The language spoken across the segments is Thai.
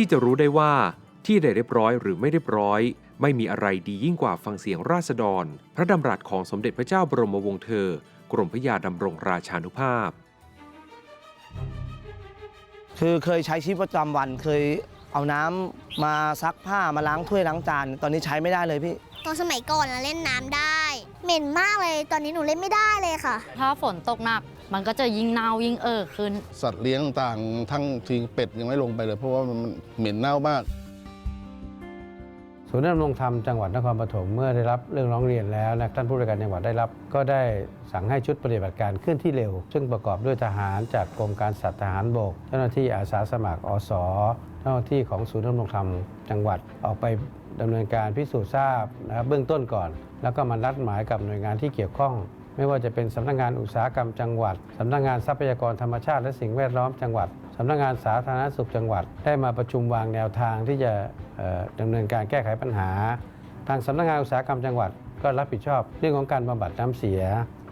ที่จะรู้ได้ว่าที่ใดเรียบร้อยหรือไม่เรียบร้อย ไม่มีอะไรดียิ่งกว่าฟังเสียงราษฎร พระดำรัสของสมเด็จพระเจ้าบรมวงศ์เธอ กรมพระยาดำรงราชานุภาพ คือเคยใช้ชีวิตประจำวันเคยเอาน้ำมาซักผ้ามาล้างถ้วยล้างจานตอนนี้ใช้ไม่ได้เลยพี่ ตอนสมัยก่อนนะเล่นน้ำได้ เหม็นมากเลย ตอนนี้หนูเล่นไม่ได้เลยค่ะ ถ้าฝนตกหนัก มันก็จะยิ่งเน่ายิ่งเอ่อขึ้น สัตว์เลี้ยงต่างๆทั้งทีเป็ดยังไม่ลงไปเลย เพราะว่ามันเหม็นเน่ามาก ศูนย์ดำรงธรรมจังหวัดนครปฐมเมื่อได้รับเรื่องร้องเรียนแล้วนะท่านผู้บริการจังหวัดได้รับ ก็ได้สั่งให้ชุดปฏิบัติการเคลื่อนที่เร็ว ซึ่งประกอบด้วยทหารจากกรมการสัตว์ทหารบก เจ้าหน้าที่อาสาสมัครอสเจ้าหน้าที่ของศูนย์ดำรงธรรมจังหวัดออกไปดำเนินการพิสูจน์ทราบนะครับเบื้องต้นก่อน แล้วก็มานัดหมายกับหน่วยงานที่เกี่ยวข้อง ไม่ว่าจะเป็นสำนักงานอุตสาหกรรมจังหวัดสำนักงานทรัพยากรธรรมชาติและสิ่งแวดล้อมจังหวัดสำนักงานสาธารณสุขจังหวัด ได้มาประชุมวางแนวทางที่จะเอ่อดำเนินการแก้ไขปัญหา ทางสำนักงานอุตสาหกรรมจังหวัด ก็รับผิดชอบเรื่องของการบำบัดน้ำเสีย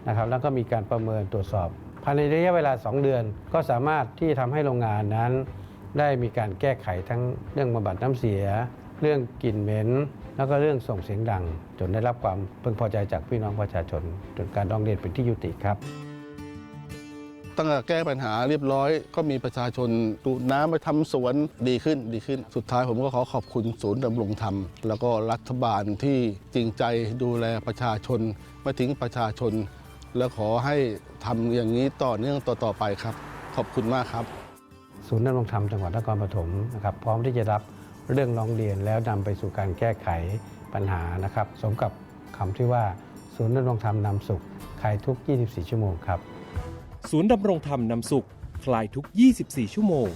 นะครับแล้วก็มีการประเมินตรวจสอบ ภายในระยะเวลา 2 เดือน ก็สามารถที่ทำให้โรงงานนั้น ได้มีการแก้ไขทั้งเรื่องบำบัดน้ำเสีย เรื่องกลิ่นเหม็น แล้วก็เรื่องส่งเสียงดัง จนได้รับความพึงพอใจจากพี่น้องประชาชน จนการร้องเรียนเป็นที่ยุติครับตั้งแต่แก้ปัญหาเรียบร้อย ก็มีประชาชนดูดน้ำไปทำสวนดีขึ้นดีขึ้น สุดท้ายผมก็ขอขอบคุณศูนย์ดำรงธรรม แล้วก็รัฐบาลที่จริงใจดูแลประชาชนไม่ทิ้งประชาชน และขอให้ทำอย่างนี้ต่อเนื่องต่อๆไปครับ ขอบคุณมากครับ ศูนย์ดำรงธรรมจังหวัดนครปฐมนะครับพร้อมที่จะรับ เรื่องร้องเรียนแล้วนำไปสู่การแก้ไขปัญหานะครับ สมกับคำที่ว่าศูนย์ดำรงธรรมนำสุขคลายทุก 24 ชั่วโมงครับ ศูนย์ดำรงธรรมนำสุขคลายทุก 24 ชั่วโมง